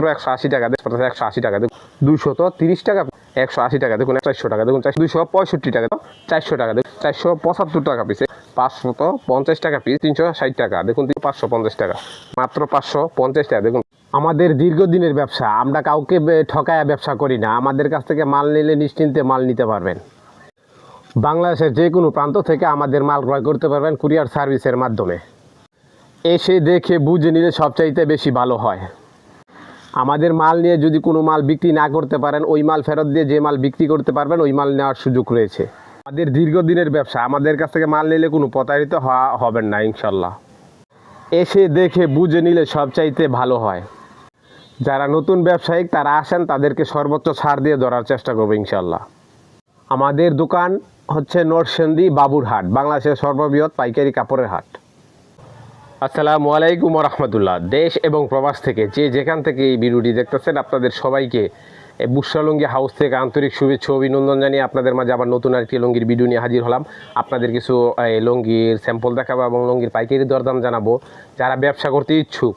মাত্র একশো আশি টাকা। দেখুন একশো আশি টাকা। দেখুন দুশো তো তিরিশ টাকা, একশো আশি টাকা, দেখুন চারশো টাকা, দেখুন দুশো পঁয়ষট্টি টাকা, চারশো টাকা, দেখুন, চারশো পঁচাত্তর টাকা পিসে পাঁচশো তো পঞ্চাশ টাকা পিস তিনশো ষাট টাকা, দেখুন পাঁচশো পঞ্চাশ টাকা, মাত্র পাঁচশো পঞ্চাশ টাকা, দেখুন। আমাদের দীর্ঘদিনের ব্যবসা, আমরা কাউকে ঠকায়া ব্যবসা করি না, আমাদের কাছ থেকে মাল নিলে নিশ্চিন্তে মাল নিতে পারবেন। বাংলাদেশের যে কোনো প্রান্ত থেকে আমাদের মাল ক্রয় করতে পারবেন কুরিয়ার সার্ভিসের মাধ্যমে। এসে দেখে, বুঝে নিলে সবচাইতে বেশি ভালো হয়। আমাদের মাল নিয়ে যদি কোনো মাল বিক্রি না করতে পারেন, ওই মাল ফেরত দিয়ে যে মাল বিক্রি করতে পারবেন, ওই মাল নেওয়ার সুযোগ রয়েছে। আমাদের দীর্ঘদিনের ব্যবসা, আমাদের কাছ থেকে মাল নিলে কোনো প্রতারিত হওয়া হবেন না ইনশাল্লাহ এসে দেখে, বুঝে নিলে সবচাইতে ভালো হয়। যারা নতুন ব্যবসায়িক, তারা আসেন, তাদেরকে সর্বোচ্চ ছাড় দিয়ে ধরার চেষ্টা করব ইনশাল্লাহ আমাদের দোকান হচ্ছে নরসেন্দি বাবুরহাট, বাংলাদেশের সর্ববৃহৎ পাইকারি কাপড়ের হাট। আসসালামু আলাইকুম রহমতুল্লাহ দেশ এবং প্রবাস থেকে যে যেখান থেকে এই ভিডিওটি দেখতেছেন, আপনাদের সবাইকে এই বুসরালঙ্গি হাউস থেকে আন্তরিক শুভেচ্ছা অভিনন্দন জানিয়ে আপনাদের মাঝে আবার নতুন আরেকটি লঙ্গির ভিডিও নিয়ে হাজির হলাম। আপনাদের কিছু লঙ্গির স্যাম্পল দেখাবো এবং লঙ্গির পাইকারি দরদাম জানাব। যারা ব্যবসা করতে ইচ্ছুক,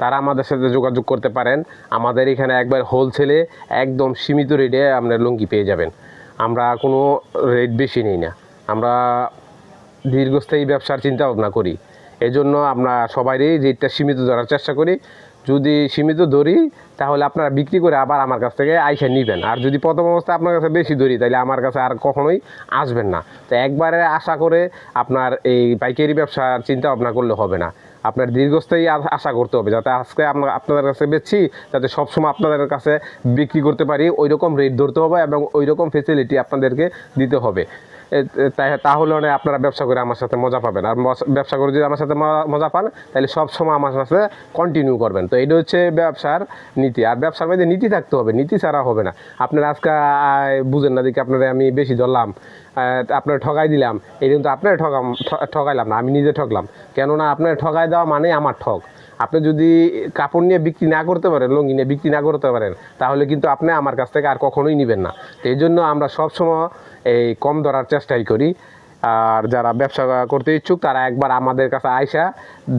তারা আমাদের সাথে যোগাযোগ করতে পারেন। আমাদের এখানে একবার হোলসেলে একদম সীমিত রেটে আপনার লুঙ্গি পেয়ে যাবেন। আমরা কোনো রেট বেশি নিই না। আমরা দীর্ঘস্থায়ী ব্যবসার চিন্তা ভাবনা করি। এই জন্য আমরা সবারই রেটটা সীমিত ধরার চেষ্টা করি। যদি সীমিত ধরি, তাহলে আপনারা বিক্রি করে আবার আমার কাছ থেকে আইসা নিবেন। আর যদি প্রথম অবস্থায় আপনার কাছে বেশি ধরি, তাহলে আমার কাছে আর কখনোই আসবেন না। তো একবারে আশা করে আপনার এই পাইকারি ব্যবসার চিন্তা ভাবনা করলে হবে না। আপনার দীর্ঘস্থায়ী আশা করতে হবে, যাতে আজকে আমরা আপনাদের কাছে বেচছি, যাতে সবসময় আপনাদের কাছে বিক্রি করতে পারি ওই রকম রেট ধরতে হবে এবং ওই রকম ফেসিলিটি আপনাদেরকে দিতে হবে। তাহলে আপনারা ব্যবসা করে আমার সাথে মজা পাবেন। আর ব্যবসা করে যদি আমার সাথে মজা পান, তাহলে সব সময় আমার সাথে কন্টিনিউ করবেন। তো এটা হচ্ছে ব্যবসার নীতি। আর ব্যবসার মধ্যে নীতি থাকতে হবে, নীতি ছাড়া হবে না। আপনারা আজকে বুঝেন না দেখি আপনারা আমি বেশি ধরলাম আপনার ঠকাই দিলাম, এই কিন্তু আপনার ঠকাম ঠ- ঠকাইলাম না, আমি নিজে ঠকলাম কেননা আপনার ঠকাই দেওয়া মানে আমার ঠক আপনি যদি কাপড় নিয়ে বিক্রি না করতে পারেন, লুঙ্গি নিয়ে বিক্রি না করতে পারেন, তাহলে কিন্তু আপনি আমার কাছ থেকে আর কখনোই নেবেন না। তো এই জন্য আমরা সবসময় এই কম ধরার চেষ্টাই করি। আর যারা ব্যবসা করতে ইচ্ছুক, তারা একবার আমাদের কাছে আইসা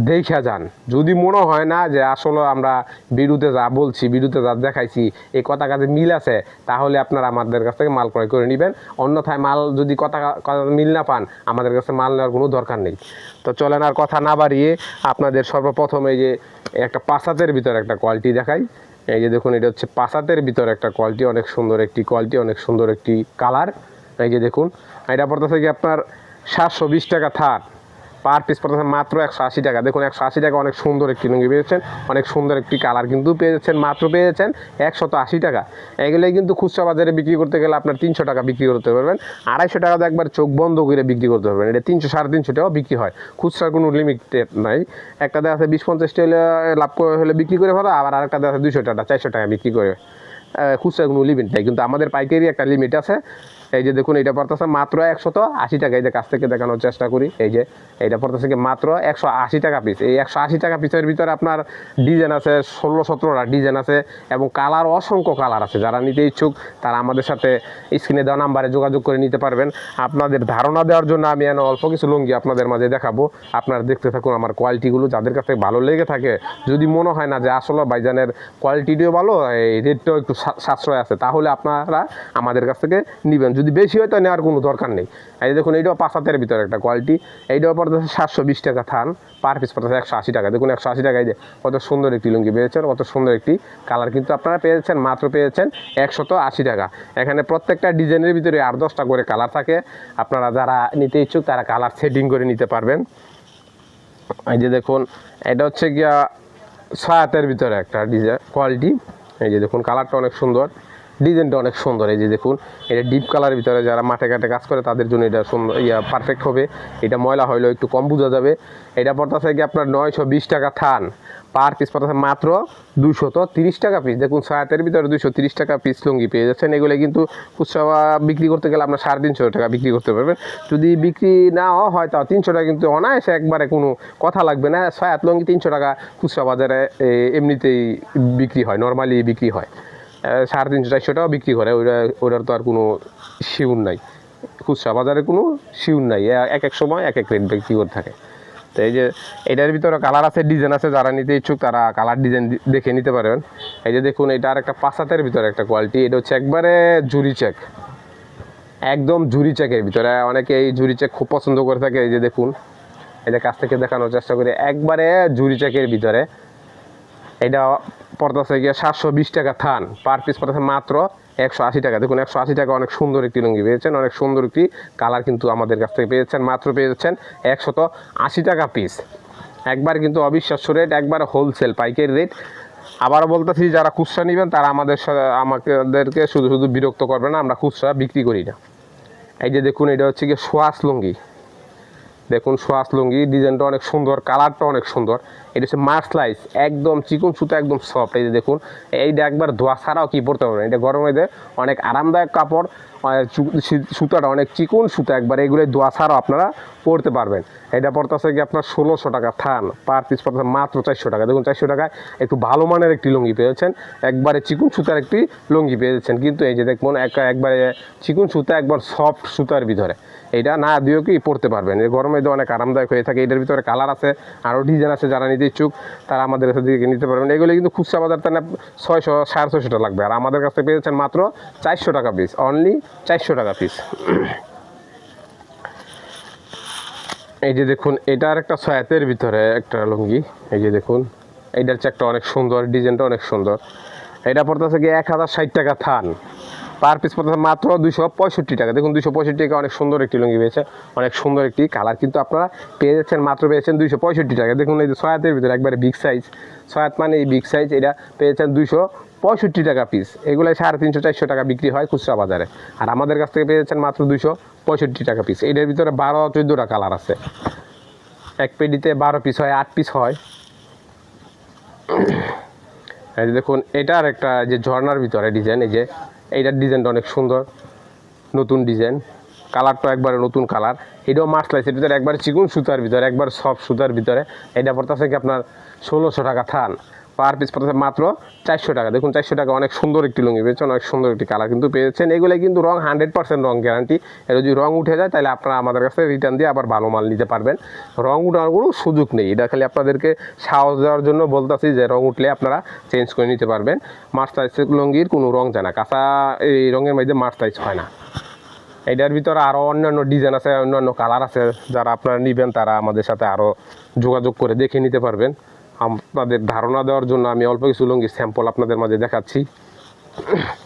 দেখা যান। যদি মনে হয় না যে আসলে আমরা বিরুদ্ধে যা বলছি, বিরুদ্ধে যা দেখাইছি, এই কথা কাজে মিল আছে, তাহলে আপনারা আমাদের কাছ থেকে মাল ক্রয় করে নেবেন। অন্যথায় মাল যদি কথা কথা মিল না পান, আমাদের কাছে মাল নেওয়ার কোনো দরকার নেই। তো চলেন আর কথা না বাড়িয়ে আপনাদের সর্বপ্রথম এই যে একটা পাসাতের ভিতর একটা কোয়ালিটি দেখাই। এই যে দেখুন, এটা হচ্ছে পাসাতের ভিতর একটা কোয়ালিটি অনেক সুন্দর একটি কোয়ালিটি অনেক সুন্দর একটি কালার এই যে দেখুন, এটা পড়তেছে কি আপনার সাতশো বিশ টাকা থার পার পিস পড়তেছে মাত্র একশো আশি টাকা। দেখুন, একশো আশি টাকা অনেক সুন্দর একটি লুঙ্গি পেয়েছেন অনেক সুন্দর একটি কালার কিন্তু পেয়েছেন মাত্র পেয়েছেন একশত আশি টাকা। এগুলোই কিন্তু খুচরা বাজারে বিক্রি করতে গেলে আপনার তিনশো টাকা বিক্রি করতে পারবেন, আড়াইশো টাকা তো একবার চোখ বন্ধ করে বিক্রি করতে পারবেন। এটা তিনশো, সাড়ে তিনশো টাকাও বিক্রি হয়। খুচরার কোনো লিমিটেড নাই। একটা দেখা আছে বিশ পঞ্চাশটা হলে, লাভ করে হলে বিক্রি করে ভালো আবার আরেকটা দেখা আছে দুশো টাকা, চারশো টাকা বিক্রি করে। খুচরা কোনো লিমিট নেই। কিন্তু আমাদের পাইকারি একটা লিমিট আছে এই যে দেখুন, এটা পড়তেছে মাত্র একশত আশি টাকা। এই যে কাছ থেকে দেখানোর চেষ্টা করি। এই যে, এইটা পড়তেছে কি মাত্র একশো আশি টাকা পিস এই একশো আশি টাকা পিসের ভিতরে আপনার ডিজাইন আছে ষোলো সতেরোটা ডিজাইন আছে এবং কালার অসংখ্য কালার আছে। যারা নিতে ইচ্ছুক, তারা আমাদের সাথে স্ক্রিনে দেওয়া নাম্বারে যোগাযোগ করে নিতে পারবেন। আপনাদের ধারণা দেওয়ার জন্য আমি এনে অল্প কিছু লুঙ্গি আপনাদের মাঝে দেখাবো। আপনারা দেখতে থাকুন আমার কোয়ালিটিগুলো যাদের কাছে ভালো লেগে থাকে। যদি মনে হয় না যে আসলে বাইজানের কোয়ালিটিটিও ভালো, এই রেটটাও একটু সাশ্রয় আছে, তাহলে আপনারা আমাদের কাছ থেকে নেবেন। যদি বেশি হয় তো নেওয়ার কোনো দরকার নেই। এই দেখুন, এইটাও পাঁচ হাতের ভিতরে একটা কোয়ালিটি এইটাও পড়তেছে সাতশো বিশ টাকা থান পার পিস পড়তেছে একশো আশি টাকা। দেখুন, একশো আশি টাকায় যে কত সুন্দর একটি লুঙ্গি পেয়েছেন, কত সুন্দর একটি কালার কিন্তু আপনারা পেয়েছেন, মাত্র পেয়েছেন একশত আশি টাকা। এখানে প্রত্যেকটা ডিজাইনের ভিতরে আট দশটা করে কালার থাকে। আপনারা যারা নিতে ইচ্ছুক, তারা কালার সেটিং করে নিতে পারবেন। এই যে দেখুন, এটা হচ্ছে গিয়া ছায়াতের ভিতরে একটা ডিজাইন কোয়ালিটি এই যে দেখুন কালারটা অনেক সুন্দর। ডিজাইনটা অনেক সুন্দর, এই যে দেখুন, এটা ডিপ কালারের ভিতরে যারা মাঠে ঘাটে কাজ করে, তাদের জন্য এটা সুন্দর, ইয়া পারফেক্ট হবে। এটা ময়লা হইলেও একটু কম বোঝা যাবে। এটা পড়তেছে কি আপনার নয়শো বিশ টাকা থান। পার পিস পড়তেছে মাত্র দুশো তো তিরিশ টাকা পিস দেখুন, ছায়াতের ভিতরে দুশো তিরিশ টাকা পিস লুঙ্গি পেয়ে যাচ্ছেন। এগুলো কিন্তু খুচরা বিক্রি করতে গেলে আপনার সাড়ে তিনশো টাকা বিক্রি করতে পারবেন। যদি বিক্রি না হয়, তাও তিনশো টাকা, কিন্তু অনায়াসে একবারে কোনো কথা লাগবে না। ছায়াত লুঙ্গি তিনশো টাকা খুচরা বাজারে এমনিতেই বিক্রি হয় নর্মালি বিক্রি হয়। সাড়ে তিনশো, চারশো টাকাও বিক্রি করে। ওইটা ওটার তো আর কোনো শিউন নাই। খুচরা বাজারে কোনো শিউন নাই। এক এক সময় এক এক রেট বিক্রি করে থাকে। তো এই যে এটার ভিতরে কালার আছে ডিজাইন আছে, যারা নিতে ইচ্ছুক তারা কালার ডিজাইন দেখে নিতে পারবেন। এই যে দেখুন, এটা আর একটা পাঁচ হাতের ভিতরে একটা কোয়ালিটি এটা হচ্ছে একবারে জুরি চেক একদম জুরি চেকের ভিতরে। অনেকে এই জুরি চেক খুব পছন্দ করে থাকে। এই যে দেখুন এটা কাছ থেকে দেখানোর চেষ্টা করি। একবারে জুরি চেকের ভিতরে। এটা পড়তেছে গিয়ে সাতশো বিশ টাকা থান। পার পিস পড়তেছে মাত্র একশো আশি টাকা। দেখুন, একশো আশি টাকা অনেক সুন্দর একটি লুঙ্গি পেয়েছেন, অনেক সুন্দর একটি কালার কিন্তু আমাদের কাছ থেকে পেয়েছেন, মাত্র পেয়ে পেয়েছেন একশত আশি টাকা পিস একবার কিন্তু অবিশ্বাস্য রেট একবার হোলসেল পাইকারি রেট আবারও বলতেছি, যারা খুচরা নেবেন, তারা আমাদের আমাদেরকে শুধু শুধু বিরক্ত করবে না, আমরা খুচরা বিক্রি করি না। এই যে দেখুন, এটা হচ্ছে গিয়ে সোয়াস লুঙ্গি। দেখুন, সোয়াস লুঙ্গি, ডিজাইনটা অনেক সুন্দর, কালারটা অনেক সুন্দর। এটা হচ্ছে মার্সলাইস একদম চিকন সুতা, একদম সফট এই যে দেখুন, এইটা একবার ধোয়া ছাড়াও কি পরতে পারবেন? এটা গরমে দেয় অনেক আরামদায়ক কাপড় সুতাটা অনেক চিকন সুতা, একবার এগুলো ধোয়া ছাড়াও আপনারা পরতে পারবেন। এটা পড়তেছে কি আপনার ষোলোশো টাকা থান পার পিস পড়তেছে মাত্র চারশো টাকা। দেখুন, চারশো টাকায় একটু ভালো মানের একটি লুঙ্গি পেয়েছেন একবারে চিকন সুতার একটি লুঙ্গি পেয়েছেন কিন্তু এই যে দেখুন, এক, একবারে চিকন সুতা, একবার সফট সুতার ভিতরে। এটা না দিয়েও কি পড়তে পারবেন। এই গরমে অনেক আরামদায়ক হয়ে থাকে, এটার ভিতরে কালার আছে আরও ডিজাইন আছে, যারা নিতে ইচ্ছুক তারা আমাদের কাছে থেকে নিতে পারবেন। এগুলো কিন্তু খুচরা বাজার তাহলে ছয়শো, সাড়ে ছয়শো টাকা লাগবে। আর আমাদের কাছে পেয়েছেন মাত্র চারশো টাকা পিস অনলি চারশো টাকা পিস এই যে দেখুন এটার একটা ছয়াতের ভিতরে একটা লুঙ্গি। এই যে দেখুন, এইটার চেকটা অনেক সুন্দর, ডিজাইনটা অনেক সুন্দর। এটা পড়তেছে কি এক হাজার ষাট টাকা থান। পার পিস পড়তেছে মাত্র দুশো পঁয়ষট্টি টাকা। দেখুন দুশো পঁয়ষট্টি টাকা অনেক সুন্দর একটি লুঙ্গি পেয়েছে, অনেক সুন্দর একটি কালার, কিন্তু আপনারা পেয়ে যাচ্ছেন, মাত্র পেয়েছেন দুইশো পঁয়ষট্টি টাকা। দেখুন, এই যে ছয়াতের ভিতরে একবারে বিগ সাইজ ছয়াত মানে এই বিগ সাইজ এটা পেয়েছেন দুইশো পঁয়ষট্টি টাকা পিস এগুলো সাড়ে তিনশো, চারশো টাকা বিক্রি হয় খুচরা বাজারে। আর আমাদের কাছ থেকে পেয়েছেন মাত্র দুইশো পঁয়ষট্টি টাকা পিস এটার ভিতরে বারো চোদ্দোটা কালার আছে। এক পেডিতে বারো পিস হয়, আট পিস হয়। দেখুন, এটার একটা যে ঝর্নার ভিতরে ডিজাইন এই যে এইটার ডিজাইনটা অনেক সুন্দর। নতুন ডিজাইন। কালারটা একবারে নতুন কালার। এটাও মাছ লাইসের ভিতরে একবার চিকুন সুতার ভিতরে, একবার সব সুতার ভিতরে। এটা পড়তেছে কি আপনার ষোলোশো টাকা থান। পার পিস পড়তেছে মাত্র চারশো টাকা। দেখুন, চারশো টাকা অনেক সুন্দর একটি লুঙ্গি পেয়েছেন, অনেক সুন্দর একটি কালার কিন্তু পেয়েছেন। এগুলো কিন্তু wrong hundred percent wrong guarantee এটা যদি রং উঠে যায়, তাহলে আপনারা আমাদের কাছে রিটার্ন দিয়ে আবার ভালো মাল নিতে পারবেন। রং উঠার কোনো সুযোগ নেই। এটা খালি আপনাদেরকে সাহস দেওয়ার জন্য বলতেছি যে রং উঠলে আপনারা চেঞ্জ করে নিতে পারবেন। মার্চ সাইজ লুঙ্গির কোনো রং যায় না। কাঁচা এই রঙের মধ্যে মার্চ সাইজ হয় না। এটার ভিতরে আরও অন্যান্য ডিজাইন আছে, অন্যান্য কালার আছে। যারা আপনারা নেবেন, তারা আমাদের সাথে আরও যোগাযোগ করে দেখে নিতে পারবেন। আপনাদের ধারণা দেওয়ার জন্য আমি অল্প কিছু লুঙ্গির স্যাম্পল আপনাদের মাঝে দেখাচ্ছি।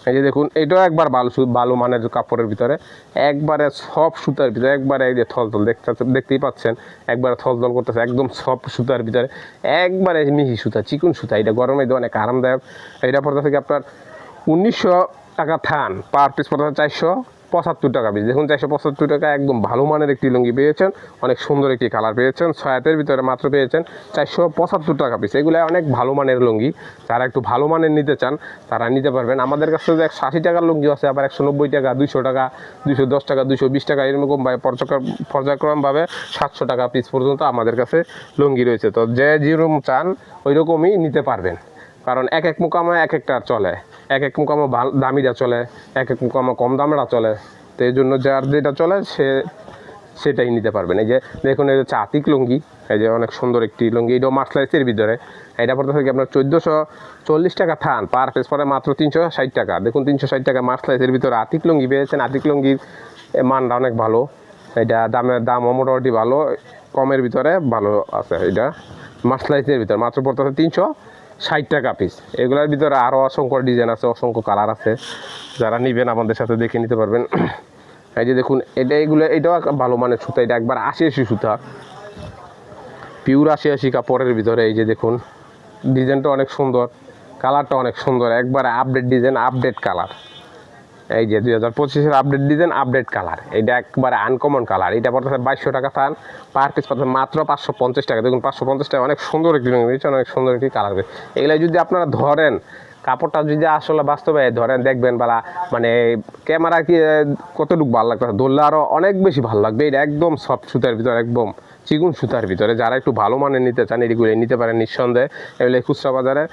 এই যে দেখুন, এটাও একবার সু- ভালো মানের কাপড়ের ভিতরে, একবারে সব সুতার ভিতরে, একবারে এই যে থলথল দেখতে দেখতেই পাচ্ছেন, একবারে থলথল করতেছে, একদম সব সুতার ভিতরে, একবারে মিহি সুতা, চিকুন সুতা, এটা গরমে অনেক আরামদায়ক। এটা পড়তেছে কি আপনার উনিশশো টাকা থান, পার পিস পড়তেছে চারশো। পঁচাত্তর টাকা পিস দেখুন চারশো পঁচাত্তর টাকা একদম ভালো মানের একটি লুঙ্গি পেয়েছেন, অনেক সুন্দর একটি কালার পেয়েছেন, ছয়াতের ভিতরে মাত্র পেয়েছেন চারশো পঁচাত্তর টাকা পিস এগুলো অনেক ভালো মানের লুঙ্গি। যারা একটু ভালো মানের নিতে চান, তারা নিতে পারবেন। আমাদের কাছে তো একশো আশি টাকার লুঙ্গি আছে, আবার একশো নব্বই টাকা, দুইশো টাকা, দুইশো দশ টাকা, দুইশো বিশ টাকা, এরকম ভাবে পর্যায়ক্রমভাবে সাতশো টাকা পিস পর্যন্ত আমাদের কাছে লুঙ্গি রয়েছে। তো যে যেরকম চান ওই রকমই নিতে পারবেন। কারণ এক এক মোকামে এক একটা চলে। এক এক মোকামে দামিটা চলে, এক এক মোকামে কম দামেরা চলে, তো এই জন্য যার যেটা চলে সে সেটাই নিতে পারবেন এই যে দেখুন, এই হচ্ছে আতিক লুঙ্গি, এই যে অনেক সুন্দর একটি লুঙ্গি, এটাও মার্সলাইসের ভিতরে। এটা পড়তে থাকে আপনার চোদ্দোশো চল্লিশ টাকা থান, পার পেস পরে মাত্র তিনশো ষাট টাকা। দেখুন, তিনশো ষাট টাকা মার্সলাইসের ভিতরে আতিক লুঙ্গি পেয়েছেন। আতিক লুঙ্গির মানটা অনেক ভালো। এটা দামের দামও মোটামুটি ভালো, কমের ভিতরে ভালো আছে এটা মার্সলাইসের ভিতরে। মাত্র পড়তেছে তিনশো ষাট টাকা পিস এগুলোর ভিতরে আরও অসংখ্য ডিজাইন আছে, অসংখ্য কালার আছে। যারা নেবেন আমাদের সাথে দেখে নিতে পারবেন। এই যে দেখুন, এটা এগুলো, এটাও ভালো মানের সুতা। এটা একবার আশি আশি সুতা। পিওর আশি আশি কাপড়ের ভিতরে এই যে দেখুন ডিজাইনটা অনেক সুন্দর কালারটা অনেক সুন্দর। একবারে আপডেট ডিজাইন আপডেট কালার এই যে দুই হাজার পঁচিশের আপডেট ডিজাইন আপডেট কালার এটা একবারে আনকমন কালার এটা পড়তেছে বাইশশো টাকা থান পার পিস পড়তেছে মাত্র পাঁচশো পঞ্চাশ টাকা। দেখুন, পাঁচশো পঞ্চাশ টাকা, অনেক সুন্দর একটি রঙ রয়েছে অনেক সুন্দর একটি কালার এগুলো যদি আপনারা ধরেন, কাপড়টা যদি আসলে বাস্তবে ধরেন দেখবেন বেলা মানে ক্যামেরা কি কতটুকু ভালো লাগবে ধরলে আরও অনেক বেশি ভালো লাগবে। এটা একদম সফট সুতার ভিতরে, একদম চিকুন সুতার ভিতরে। যারা একটু ভালো মানের নিতে চান এগুলো নিতে পারেন নিঃসন্দেহে। এগুলো খুচরা বাজারে।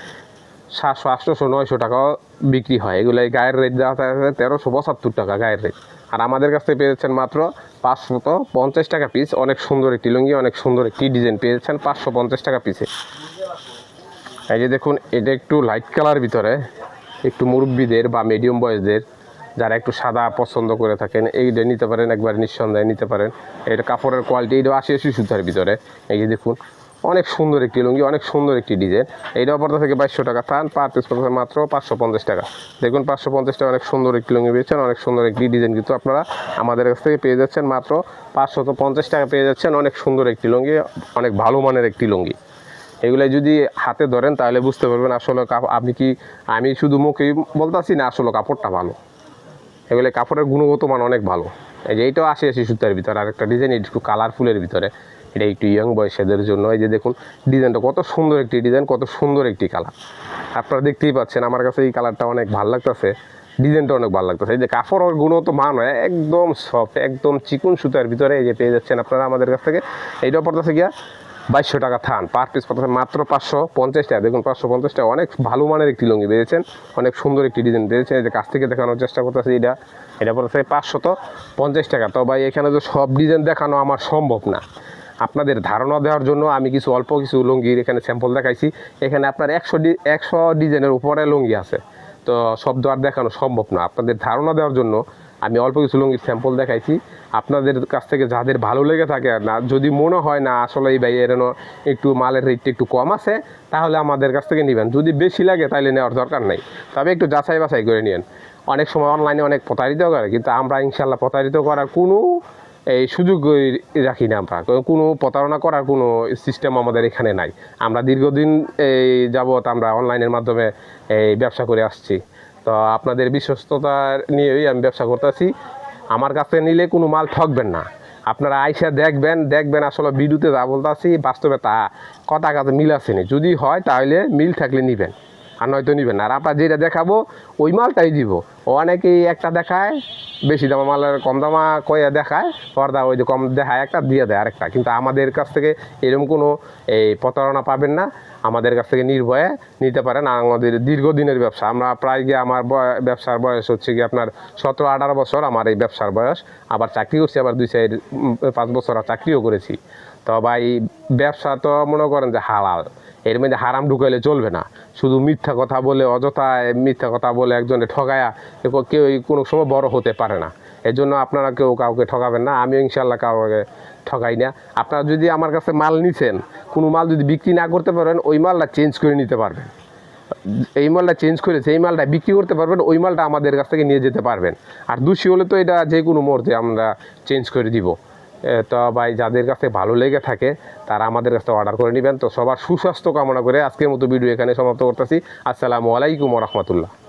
সাতশো, আটশোশো, নয়শো টাকাও বিক্রি হয়। এগুলো এই গায়ের রেট দেওয়া থাকে তেরোশো পঁচাত্তর টাকা গায়ের রেট। আর আমাদের কাছ পেয়েছেন মাত্র পাঁচশত পঞ্চাশ টাকা পিস অনেক সুন্দর একটি লুঙ্গি, অনেক সুন্দর একটি ডিজাইন পেয়েছেন পাঁচশো পঞ্চাশ টাকা পিসে এই যে দেখুন, এটা একটু লাইট কালার ভিতরে, একটু মুরব্বীদের বা মিডিয়াম বয়সদের, যারা একটু সাদা পছন্দ করে থাকেন এইটা নিতে পারেন, একবার নিঃসন্দেহে নিতে পারেন। এটা কাপড়ের কোয়ালিটি এটা আশি আশি সুতার ভিতরে। এই যে দেখুন অনেক সুন্দর একটি লুঙ্গি, অনেক সুন্দর একটি ডিজাইন। এইটা অপরটা থেকে বাইশশো টাকা থান পার পিস পড়ছে মাত্র পাঁচশো পঞ্চাশ টাকা। দেখুন, পাঁচশো পঞ্চাশ টাকা অনেক সুন্দর একটি লুঙ্গি পেয়েছেন, অনেক সুন্দর একটি ডিজাইন কিন্তু আপনারা আমাদের কাছ থেকে পেয়ে যাচ্ছেন। মাত্র পাঁচশত পঞ্চাশ টাকা পেয়ে যাচ্ছেন, অনেক সুন্দর একটি লুঙ্গি, অনেক ভালো মানের একটি লুঙ্গি। এগুলো যদি হাতে ধরেন, তাহলে বুঝতে পারবেন আসলে আপনি কি আমি শুধু মুখেই বলতেছি না, আসলে কাপড়টা ভালো। এগুলো কাপড়ের গুণগত মান অনেক ভালো। এই যে এইটাও আসে আশি সুতার ভিতরে, আরেকটা ডিজাইন, একটু কালারফুলের ভিতরে। এটা একটু ইয়ং বয়সেদের জন্য। এই যে দেখুন, ডিজাইনটা কত সুন্দর একটি ডিজাইন, কত সুন্দর একটি কালার। আপনারা দেখতেই পাচ্ছেন, আমার কাছে এই কালারটা অনেক ভালো লাগতেছে। ডিজাইনটা অনেক ভালো লাগতেছে। এই যে কাপড়ের গুণগত মান হয়, একদম সফট একদম চিকুন সুতার ভিতরে এই যে পেয়ে যাচ্ছেন আপনারা আমাদের কাছ থেকে। এইটাও পড়তেছে গিয়া বাইশশো টাকা থান পার পিস পড়তেছে মাত্র পাঁচশো পঞ্চাশ টাকা। দেখুন, পাঁচশো পঞ্চাশ টাকা, অনেক ভালো মানের একটি লুঙ্গি পেয়েছেন, অনেক সুন্দর একটি ডিজাইন পেয়েছেন। এই যে কাছ থেকে দেখানোর চেষ্টা করতেছি এটা। এটা পড়তেছে পাঁচশত পঞ্চাশ টাকা। তো ভাই, এখানে তো সব ডিজাইন দেখানো আমার সম্ভব না। আপনাদের ধারণা দেওয়ার জন্য আমি কিছু অল্প কিছু লুঙ্গির এখানে স্যাম্পল দেখাইছি। এখানে আপনার একশো ডি একশো ডিজাইনের উপরে লুঙ্গি আছে। তো সব আর দেখানো সম্ভব না। আপনাদের ধারণা দেওয়ার জন্য আমি অল্প কিছু লুঙ্গির স্যাম্পল দেখাইছি। আপনাদের কাছ থেকে যাদের ভালো লেগে থাকে না, যদি মনে হয় না আসলে এই ভাই এর একটু মালের রেটটা একটু কম আছে, তাহলে আমাদের কাছ থেকে নেবেন। যদি বেশি লাগে তাহলে নেওয়ার দরকার নেই। তবে একটু যাচাই বাছাই করে নিন অনেক সময় অনলাইনে অনেক প্রতারিত করে, কিন্তু আমরা ইনশাল্লাহ প্রতারিত করার কোনো এই সুযোগ রাখি না আমরা। কোনো প্রতারণা করার কোনো সিস্টেম আমাদের এখানে নাই। আমরা দীর্ঘদিন এই যাবৎ আমরা অনলাইনের মাধ্যমে এই ব্যবসা করে আসছি। তো আপনাদের বিশ্বস্ততা নিয়েই আমি ব্যবসা করতেছি। আমার কাছে নিলে কোনো মাল ঠকবেন না। আপনারা আইসা দেখবেন দেখবেন আসলে ভিডিওতে যা বলতেছি, বাস্তবে তা, কথা কাছে মিল আসেনি যদি হয় তাহলে মিল থাকলে নিবেন। আর নয়তো নিবেন না। আর আপনার যেটা দেখাবো, ওই মালটাই দিব। অনেকেই একটা দেখায়, বেশি দামা মালের কম দামা কয়ে দেখায়, পর্দা ওই যে কম দেখায় একটা, দিয়ে দেয় আরেকটা। কিন্তু আমাদের কাছ থেকে এরকম কোনো এই প্রতারণা পাবেন না। আমাদের কাছ থেকে নির্ভয়ে নিতে পারেন। আমাদের দীর্ঘদিনের ব্যবসা। আমরা প্রায় গিয়ে আমার বয়- ব্যবসার বয়স হচ্ছে গিয়ে আপনার সতেরো, আঠারো বছর। আমার এই ব্যবসার বয়স। আবার চাকরি করছি, আবার দুই চার পাঁচ বছর চাকরিও করেছি। তো ভাই, ব্যবসা তো মনে করেন যে হালাল। এর মধ্যে হারাম ঢুকাইলে চলবে না। শুধু মিথ্যা কথা বলে অযথা মিথ্যা কথা বলে একজনে ঠগায়া, এ- কেউ কোনো সময় বড় হতে পারে না। এর জন্য আপনারা কেউ কাউকে ঠকাবেন না, আমিও ইনশাল্লাহ কাউকে ঠকাই না। আপনারা যদি আমার কাছে মাল নিছেন, কোনো মাল যদি বিক্রি না করতে পারেন, ওই মালটা চেঞ্জ করে নিতে পারবেন। এই মালটা চেঞ্জ করেছে এই মালটা বিক্রি করতে পারবেন, ওই মালটা আমাদের কাছ থেকে নিয়ে যেতে পারবেন। আর দোষী হলে তো এটা যে কোনো মুহূর্তে আমরা চেঞ্জ করে দিব। তো ভাই, যাদের কাছে ভালো লেগে থাকে, তারা আমাদের কাছে অর্ডার করে নেবেন। তো সবার সুস্বাস্থ্য কামনা করে আজকের মতো ভিডিও এখানে সমাপ্ত করতেছি। আসসালামু আলাইকুম রহমতুল্লাহ।